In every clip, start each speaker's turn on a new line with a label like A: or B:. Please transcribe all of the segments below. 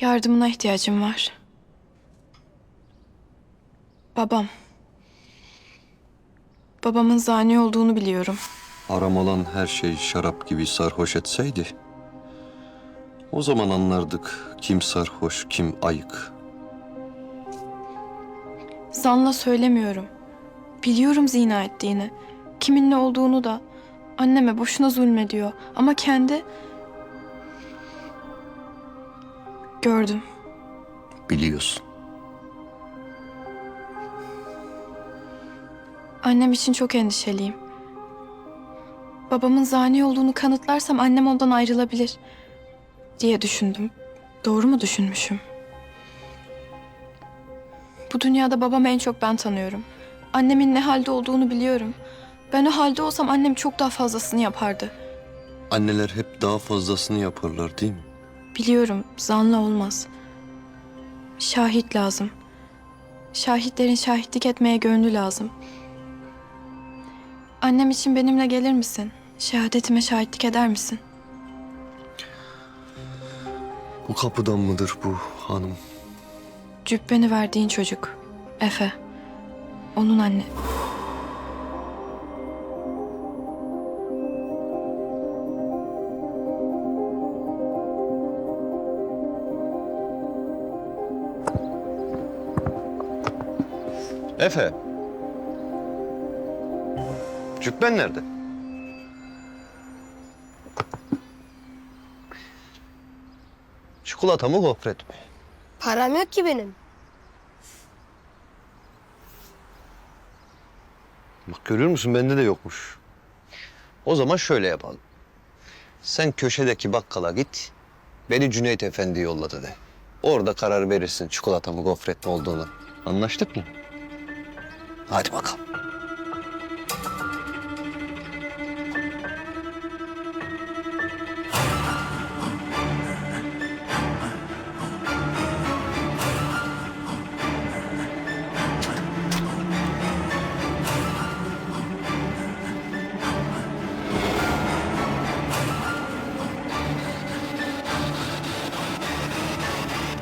A: Yardımına ihtiyacım var. Babam. Babamın zani olduğunu biliyorum.
B: Haram olan her şey şarap gibi sarhoş etseydi... ...o zaman anlardık kim sarhoş, kim ayık.
A: Zanla söylemiyorum. Biliyorum zina ettiğini. Kimin ne olduğunu da. Anneme boşuna zulmediyor. Ama kendi... Gördüm.
B: Biliyorsun.
A: Annem için çok endişeliyim. Babamın zani olduğunu kanıtlarsam annem ondan ayrılabilir diye düşündüm. Doğru mu düşünmüşüm? Bu dünyada babamı en çok ben tanıyorum. Annemin ne halde olduğunu biliyorum. Ben o halde olsam annem çok daha fazlasını yapardı.
B: Anneler hep daha fazlasını yaparlar değil mi?
A: Biliyorum zanla olmaz. Şahit lazım. Şahitlerin şahitlik etmeye gönlü lazım. Annem için benimle gelir misin? Şehadetime şahitlik eder misin?
B: Bu kapıdan mıdır bu hanım?
A: Cübbeni verdiğin çocuk. Efe. Onun anne.
B: Efe. Cübben nerede? Çikolata mı gofret mi?
C: Param yok ki benim.
B: Bak görüyor musun bende de yokmuş. O zaman şöyle yapalım. Sen köşedeki bakkala git. Beni Cüneyt Efendi yolladı de. Orada karar verirsin çikolata mı gofret mi olduğunu. Anlaştık mı? Hadi bakalım.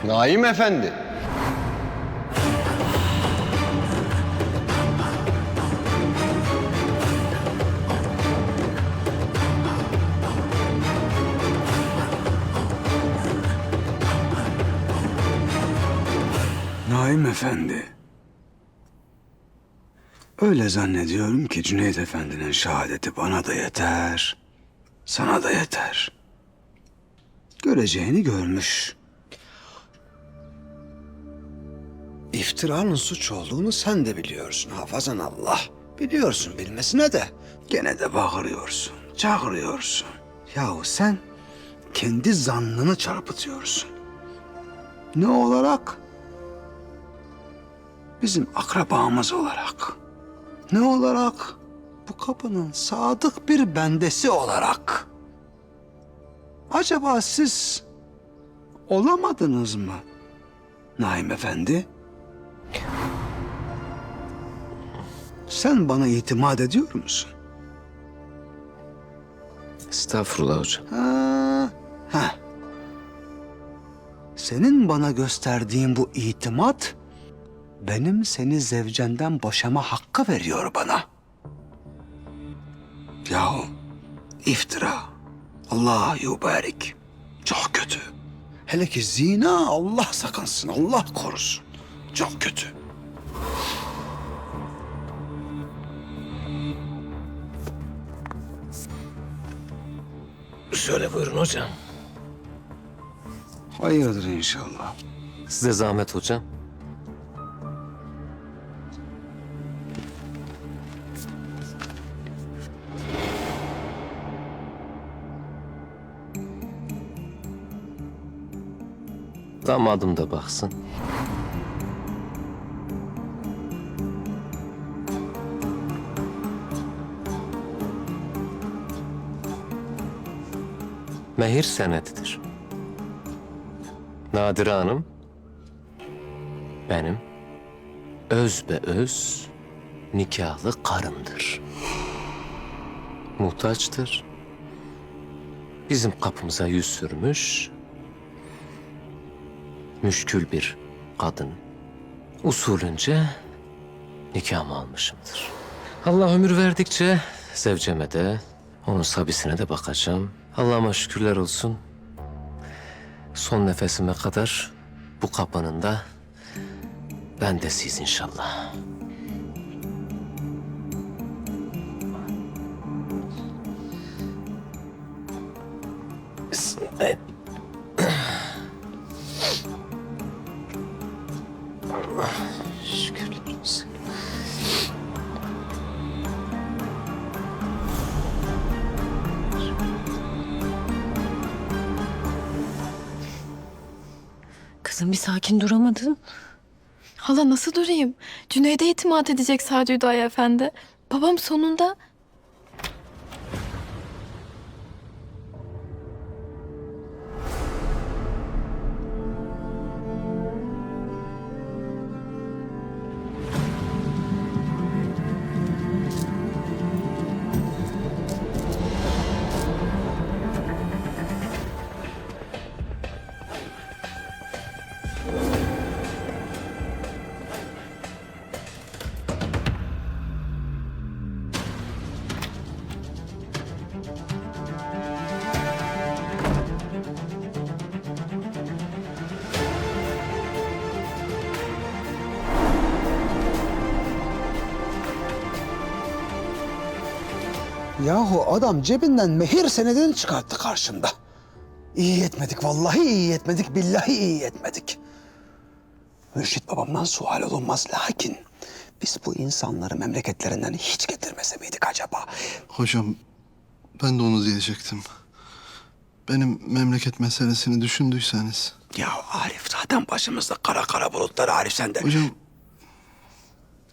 B: Naim Efendi.
D: Naim Efendi. Öyle zannediyorum ki Cüneyt Efendi'nin şehadeti bana da yeter, sana da yeter. Göreceğini görmüş. İftiranın suç olduğunu sen de biliyorsun hafazan Allah. Biliyorsun bilmesine de gene de bağırıyorsun, çağırıyorsun. Yahu sen kendi zannını çarpıtıyorsun. Ne olarak? Bizim akrabamız olarak. Ne olarak? Bu kapının sadık bir bendesi olarak. Acaba siz olamadınız mı? Naim Efendi? Sen bana itimat ediyor musun?
E: Estağfurullah hocam.
D: Ha, ha. Senin bana gösterdiğin bu itimat benim seni zevcenden boşama hakkı veriyor bana. Yahu iftira. Allah yubarik. Çok kötü. Hele ki zina Allah sakınsın, Allah korusun. Çok kötü.
E: Şöyle buyurun hocam.
D: Hayırdır inşallah.
E: Size zahmet hocam. Damadım da baksın. Mehir senedidir. Nadire Hanım benim öz be öz nikahlı karımdır. Muhtaçtır. Bizim kapımıza yüz sürmüş. Müşkül bir kadın. Usulünce nikahımı almışımdır. Allah ömür verdikçe zevceme de, onun sabisine de bakacağım. Allah'ıma şükürler olsun. Son nefesime kadar bu kapının da bendesiyiz inşallah. Şükürler olsun.
F: Kızım bir sakin duramadın.
A: Hala nasıl durayım? Cüneyd'e itimat edecek Sadi Hüdayi Efendi. Babam sonunda
D: Yahu adam cebinden mehir senedini çıkarttı karşımda. İyi etmedik vallahi iyi etmedik billahi iyi etmedik. Mürşit babamdan sual olunmaz lakin biz bu insanları memleketlerinden hiç getirmese miydik acaba?
G: Hocam ben de onu diyecektim. Benim memleket meselesini düşündüyseniz.
D: Ya Arif zaten başımızda kara kara bulutlar Arif sen de.
G: Hocam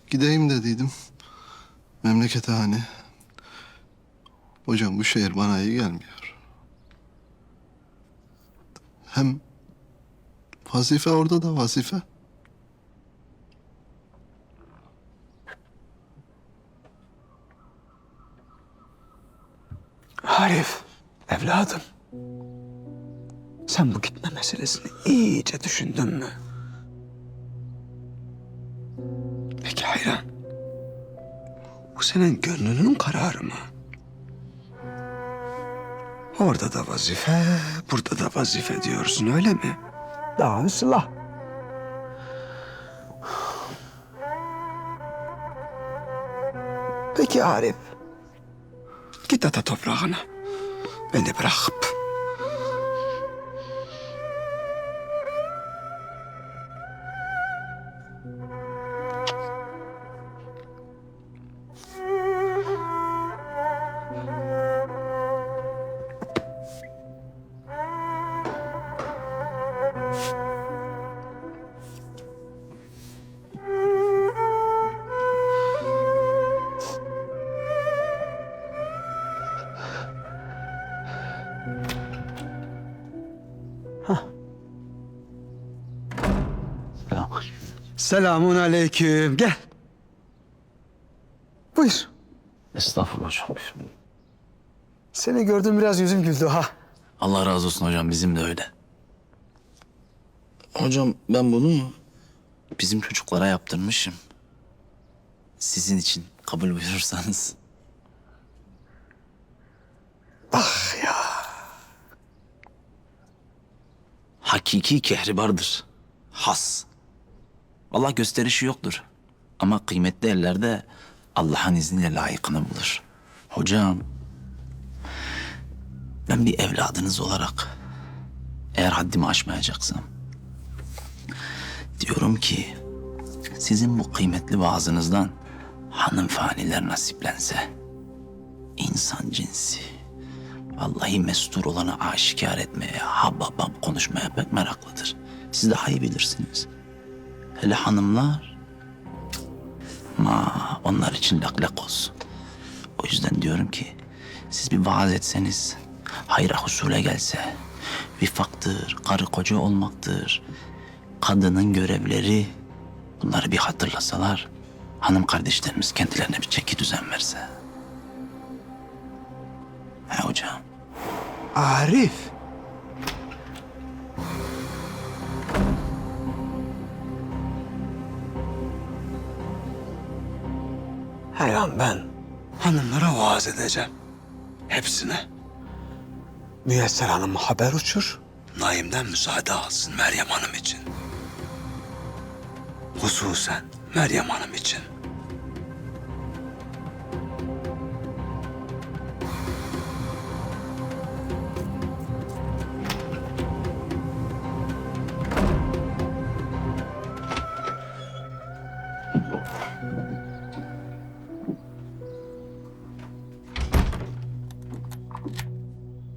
G: gideyim dediydim. Memlekete hani. Hocam bu şehir bana iyi gelmiyor. Hem vazife orada da vazife.
D: Arif evladım. Sen bu gitme meselesini iyice düşündün mü? Peki hayran. Bu senin gönlünün kararı mı? Orada da vazife, burada da vazife diyorsun öyle mi? Daha ıslah. Peki Arif. Git ata toprağına. Beni bırakıp. Selamun aleyküm. Gel. Buyur.
H: Estağfurullah hocam.
D: Seni gördüm biraz yüzüm güldü ha.
H: Allah razı olsun hocam bizim de öyle. Hocam ben bunu bizim çocuklara yaptırmışım. Sizin için kabul buyurursanız.
D: Ah ya.
H: Hakiki kehribardır. Has. Allah gösterişi yoktur. Ama kıymetli ellerde Allah'ın izniyle layıkını bulur. Hocam, ben bir evladınız olarak eğer haddimi aşmayacaksam diyorum ki sizin bu kıymetli vaazınızdan hanım faniler nasiplense insan cinsi vallahi mestur olanı aşikar etmeye, habab hab konuşmaya pek meraklıdır. Siz daha iyi bilirsiniz. Hele hanımlar ma onlar için lak lak olsun. O yüzden diyorum ki siz bir vaaz etseniz hayra husule gelse vifaktır, karı koca olmaktır, kadının görevleri bunları bir hatırlasalar hanım kardeşlerimiz kendilerine bir çeki düzen verse. He hocam.
D: Arif. Her an ben hanımlara vaaz edeceğim. Hepsine. Müyesser Hanım haber uçur. Naim'den müsaade alsın Meryem Hanım için. Hususen Meryem Hanım için.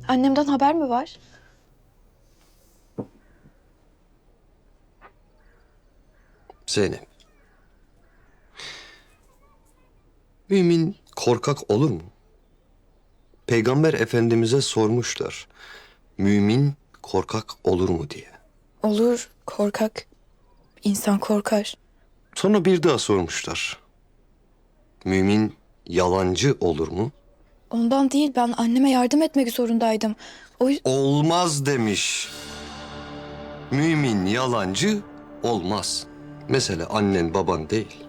A: Annemden haber mi var?
B: Zeynep. Mümin korkak olur mu? Peygamber Efendimiz'e sormuşlar. Mümin korkak olur mu diye.
A: Olur, korkak. İnsan korkar.
B: Sonra bir daha sormuşlar. Mümin yalancı olur mu?
A: Ondan değil, ben anneme yardım etmek zorundaydım. O.
B: Olmaz demiş. Mümin yalancı olmaz. Mesele annen baban değil.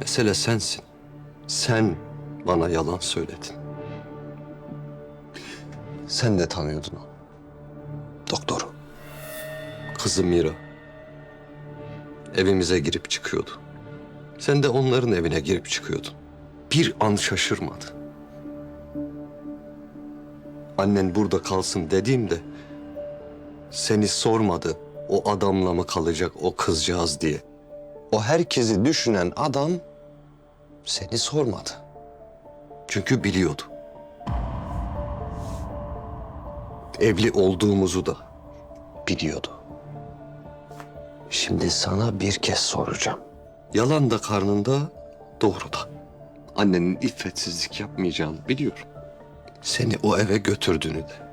B: Mesele sensin. Sen bana yalan söyledin. Sen de tanıyordun onu. Doktoru. Kızı Mira. Evimize girip çıkıyordu. Sen de onların evine girip çıkıyordun. Bir an şaşırmadı. Annen burada kalsın dediğimde seni sormadı o adamla mı kalacak o kızcağız diye. O herkesi düşünen adam seni sormadı. Çünkü biliyordu. Evli olduğumuzu da biliyordu. Şimdi sana bir kez soracağım. Yalan da karnında, doğru da. Annenin iffetsizlik yapmayacağını biliyorum. Seni o eve götürdüğünü de.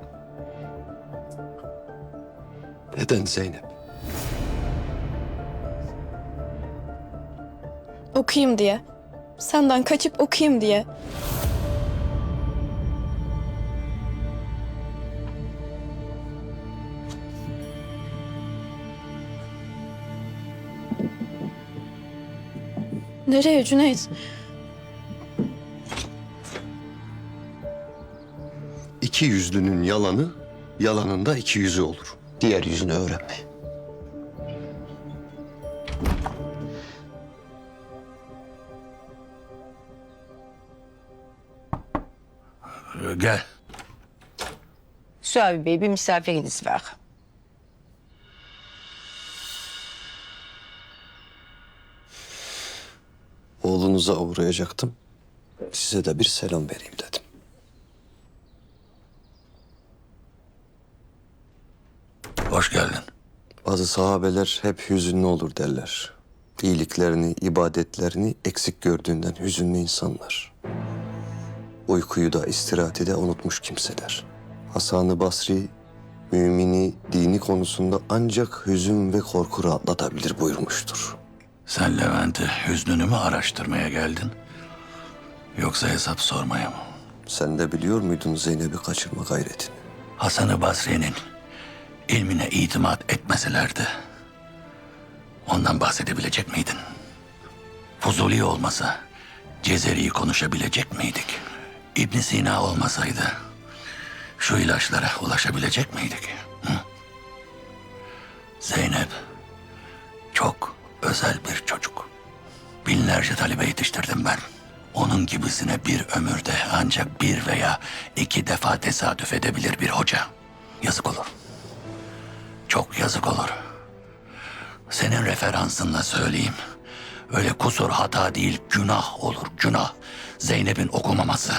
B: Neden Zeynep?
A: Okuyayım diye. Senden kaçıp okuyayım diye. Nereye Cüneyt?
B: İki yüzlünün yalanı, yalanında iki yüzü olur. Diğer yüzünü öğrenme.
I: Gel.
F: Suavi Bey bir misafiriniz var.
B: Oğlunuza uğrayacaktım. Size de bir selam vereyim dedim.
I: Hoş geldin.
B: Bazı sahabeler hep hüzünlü olur derler. İyiliklerini, ibadetlerini eksik gördüğünden hüzünlü insanlar. Uykuyu da istirahati de unutmuş kimseler. Hasan-ı Basri, mümini dini konusunda ancak hüzün ve korku rahatlatabilir buyurmuştur.
I: Sen Levent'i hüznünü mü araştırmaya geldin? Yoksa hesap sormaya mı?
B: Sen de biliyor muydun Zeynep'i kaçırma gayretini?
I: Hasan-ı Basri'nin ilmine itimat etmeselerdi ondan bahsedebilecek miydin? Fuzuli olmasa Cezeri'yi konuşabilecek miydik? İbn Sina olmasaydı şu ilaçlara ulaşabilecek miydik? Hı? Zeynep çok özel bir çocuk. Binlerce talebe yetiştirdim ben. Onun gibisine bir ömürde ancak bir veya iki defa tesadüf edebilir bir hoca. Yazık olur. Çok yazık olur. Senin referansınla söyleyeyim. Öyle kusur hata değil günah olur günah. Zeynep'in okumaması.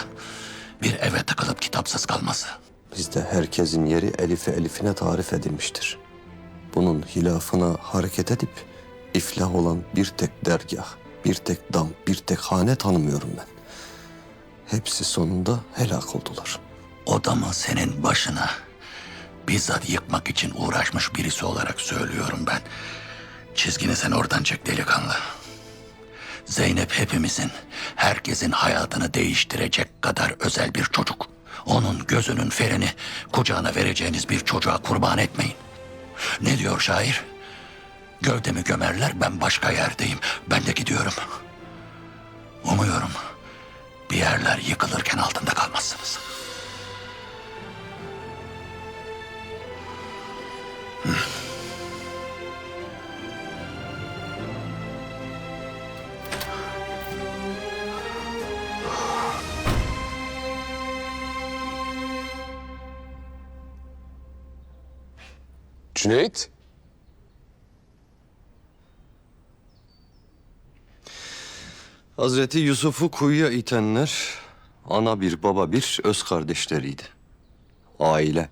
I: Bir eve tıkılıp kitapsız kalması.
B: Bizde herkesin yeri elife elifine tarif edilmiştir. Bunun hilafına hareket edip iflah olan bir tek dergah, bir tek dam, bir tek hane tanımıyorum ben. Hepsi sonunda helak oldular.
I: Odamı senin başına bizzat yıkmak için uğraşmış birisi olarak söylüyorum ben. Çizgini sen oradan çek delikanlı. Zeynep hepimizin, herkesin hayatını değiştirecek kadar özel bir çocuk. Onun gözünün ferini kucağına vereceğiniz bir çocuğa kurban etmeyin. Ne diyor şair? Gövdemi gömerler ben başka yerdeyim. Ben de gidiyorum. Umuyorum Değerler yıkılırken altında kalmazsınız.
B: Cüneyt. Hazreti Yusuf'u kuyuya itenler ana bir baba bir öz kardeşleriydi. Aile.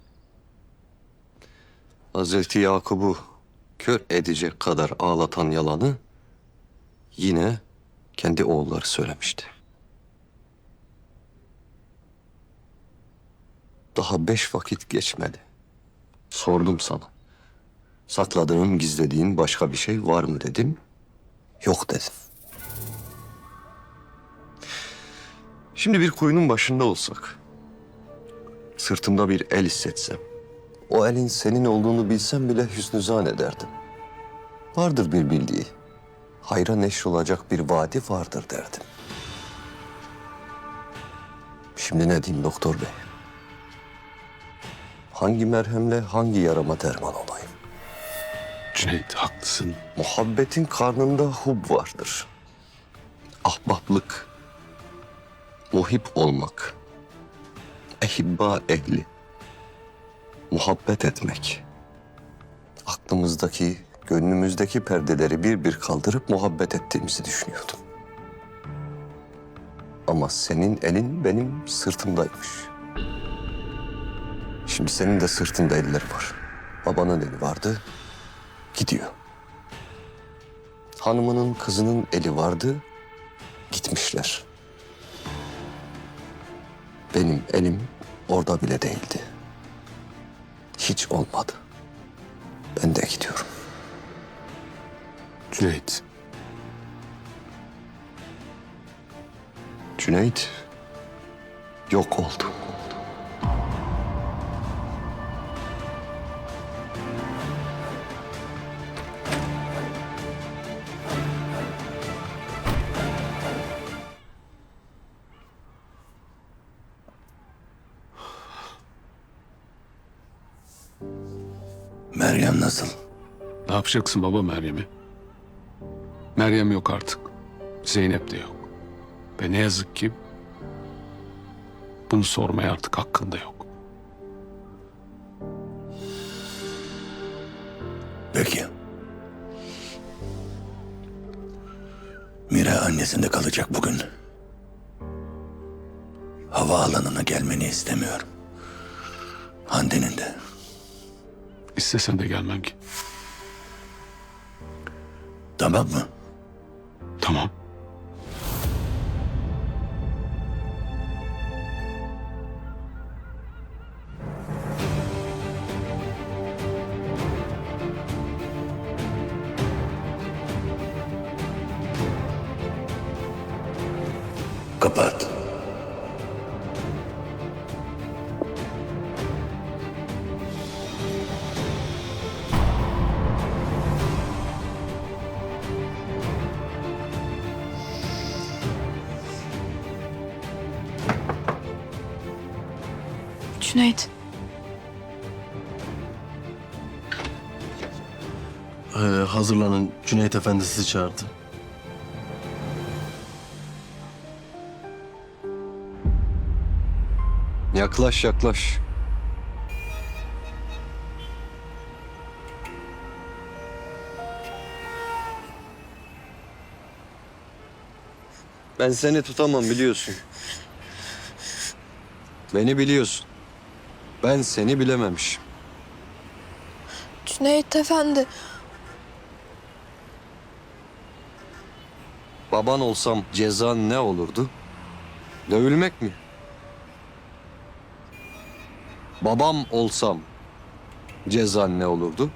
B: Hazreti Yakub'u kör edecek kadar ağlatan yalanı yine kendi oğulları söylemişti. Daha beş vakit geçmedi. Sordum sana. Sakladığın, gizlediğin başka bir şey var mı dedim. Yok dedim. Şimdi bir kuyunun başında olsak, sırtımda bir el hissetsem, o elin senin olduğunu bilsem bile hüsnü zannederdim. Vardır bir bildiği, hayra neşr olacak bir vaadi vardır derdim. Şimdi ne diyeyim doktor bey? Hangi merhemle hangi yarama derman olayım?
J: Cüneyt haklısın.
B: Muhabbetin karnında hub vardır. Ahbaplık, muhip olmak, ehibba ehli, muhabbet etmek. Aklımızdaki, gönlümüzdeki perdeleri bir bir kaldırıp muhabbet ettiğimizi düşünüyordum. Ama senin elin benim sırtımdaymış. Şimdi senin de sırtında elleri var. Babanın eli vardı, gidiyor. Hanımının kızının eli vardı, gitmişler. Benim elim orada bile değildi. Hiç olmadı. Ben de gidiyorum.
J: Cüneyt.
B: Cüneyt yok oldu.
J: Yapacaksın baba Meryem'i? Meryem yok artık. Zeynep de yok. Ve ne yazık ki bunu sormaya artık hakkında yok.
I: Peki. Mira annesinde kalacak bugün. Havaalanına gelmeni istemiyorum. Hande'nin de.
J: İstesen de gelmem ki.
I: Tamam mı?
J: Tamam.
A: Cüneyt,
K: Ee, hazırlanın. Cüneyt Efendi sizi çağırdı.
B: Yaklaş yaklaş. Ben seni tutamam biliyorsun. Beni biliyorsun. Ben seni bilememişim.
A: Cüneyt Efendi.
B: Baban olsam cezan ne olurdu? Dövülmek mi? Babam olsam cezan ne olurdu?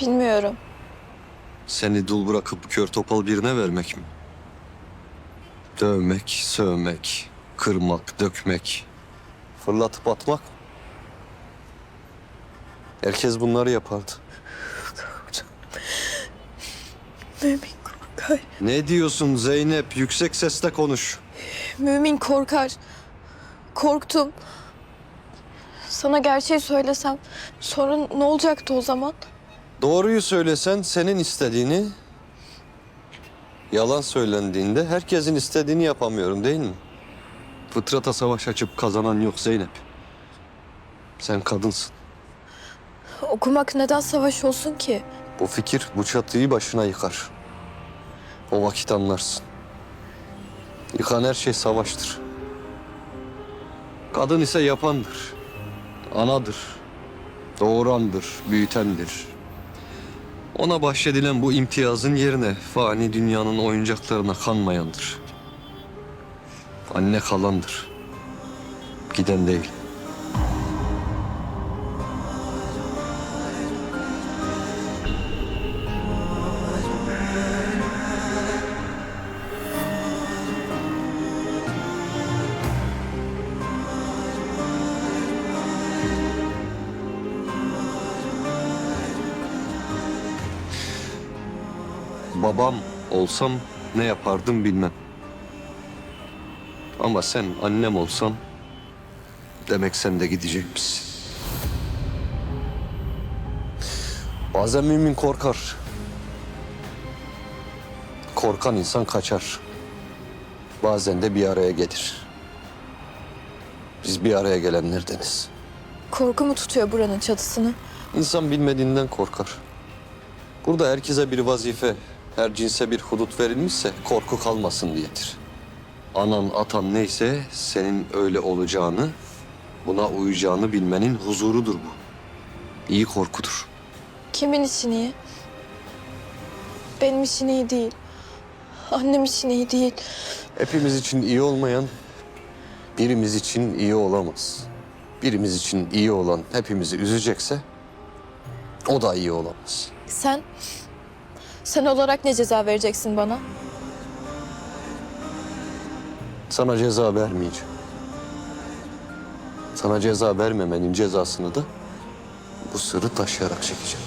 A: Bilmiyorum.
B: Seni dul bırakıp kör topal birine vermek mi? Dövmek, sövmek, kırmak, dökmek, fırlatıp atmak? Herkes bunları yapardı.
A: Mümin korkar.
B: Ne diyorsun Zeynep? Yüksek sesle konuş.
A: Mümin korkar. Korktum. Sana gerçeği söylesem sonra ne olacaktı o zaman?
B: Doğruyu söylesen senin istediğini, yalan söylendiğinde herkesin istediğini yapamıyorum değil mi? Fıtrata savaş açıp kazanan yok Zeynep. Sen kadınsın.
A: Okumak neden savaş olsun ki?
B: Bu fikir bu çatıyı başına yıkar. O vakit anlarsın. Yıkan her şey savaştır. Kadın ise yapandır. Anadır. Doğurandır, büyütendir. Ona bahşedilen bu imtiyazın yerine fani dünyanın oyuncaklarına kanmayandır. Anne kalandır. Giden değil. Babam olsam ne yapardım bilmem. Ama sen annem olsan demek sen de gidecekmişsin. Bazen mümin korkar. Korkan insan kaçar. Bazen de bir araya gelir. Biz bir araya gelenlerdeniz.
A: Korku mu tutuyor buranın çatısını?
B: İnsan bilmediğinden korkar. Burada herkese bir vazife, her cinse bir hudut verilmişse korku kalmasın diyedir. Anan atan neyse senin öyle olacağını, buna uyacağını bilmenin huzurudur bu. İyi korkudur.
A: Kimin için iyi? Benim için iyi değil. Annem için iyi değil.
B: Hepimiz için iyi olmayan birimiz için iyi olamaz. Birimiz için iyi olan hepimizi üzecekse o da iyi olamaz.
A: Sen, sen olarak ne ceza vereceksin bana?
B: Sana ceza vermeyeceğim. Sana ceza vermemenin cezasını da bu sırrı taşıyarak çekeceğim.